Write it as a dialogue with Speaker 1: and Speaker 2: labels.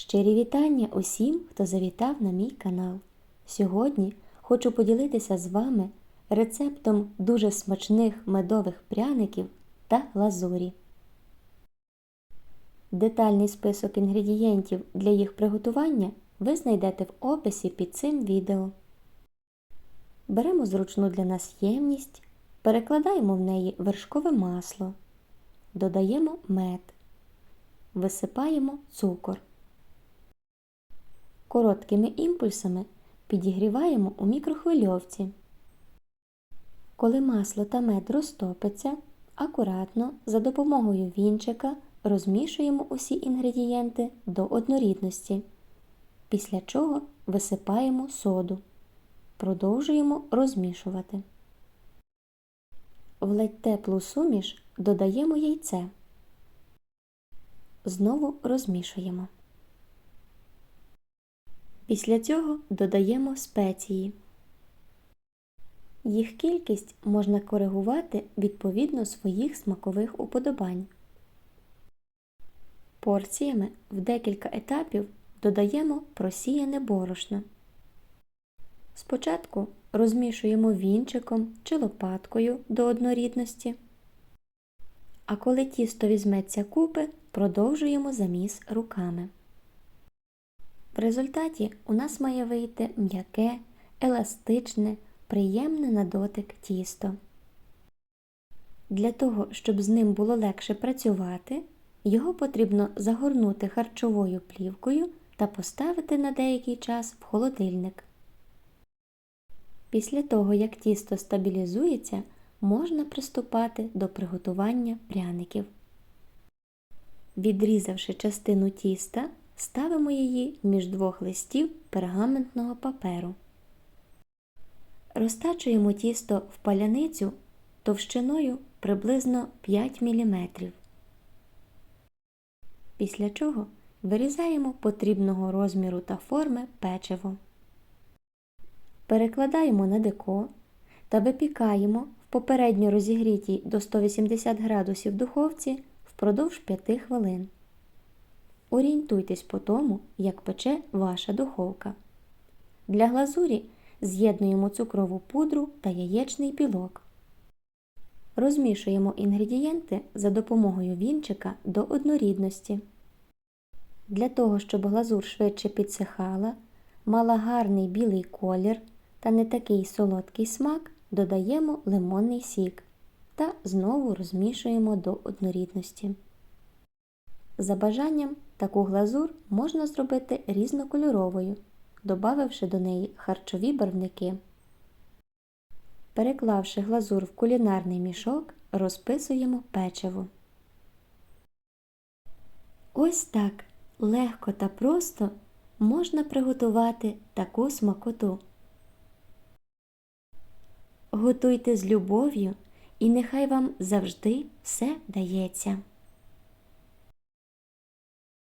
Speaker 1: Щирі вітання усім, хто завітав на мій канал. Сьогодні хочу поділитися з вами рецептом дуже смачних медових пряників та глазурі. Детальний список інгредієнтів для їх приготування ви знайдете в описі під цим відео. Беремо зручну для нас ємність, перекладаємо в неї вершкове масло, додаємо мед, висипаємо цукор. Короткими імпульсами підігріваємо у мікрохвильовці. Коли масло та мед розтопиться, акуратно за допомогою вінчика розмішуємо усі інгредієнти до однорідності, після чого висипаємо соду. Продовжуємо розмішувати. В ледь теплу суміш додаємо яйце. Знову розмішуємо. Після цього додаємо спеції. Їх кількість можна коригувати відповідно своїх смакових уподобань. Порціями в декілька етапів додаємо просіяне борошно. Спочатку розмішуємо вінчиком чи лопаткою до однорідності. А коли тісто візьметься купи, продовжуємо заміс руками. В результаті у нас має вийти м'яке, еластичне, приємне на дотик тісто. Для того, щоб з ним було легше працювати, його потрібно загорнути харчовою плівкою та поставити на деякий час в холодильник. Після того, як тісто стабілізується, можна приступати до приготування пряників. Відрізавши частину тіста, ставимо її між двох листів пергаментного паперу. Розтачуємо тісто в паляницю товщиною приблизно 5 мм. Після чого вирізаємо потрібного розміру та форми печиво. Перекладаємо на деко та випікаємо в попередньо розігрітій до 180 градусів духовці впродовж 5 хвилин. Орієнтуйтесь по тому, як пече ваша духовка. Для глазурі з'єднуємо цукрову пудру та яєчний білок. Розмішуємо інгредієнти за допомогою вінчика до однорідності. Для того, щоб глазур швидше підсихала, мала гарний білий колір та не такий солодкий смак, додаємо лимонний сік та знову розмішуємо до однорідності. За бажанням таку глазур можна зробити різнокольоровою, додавши до неї харчові барвники. Переклавши глазур в кулінарний мішок, розписуємо печиво. Ось так легко та просто можна приготувати таку смакоту. Готуйте з любов'ю, і нехай вам завжди все вдається.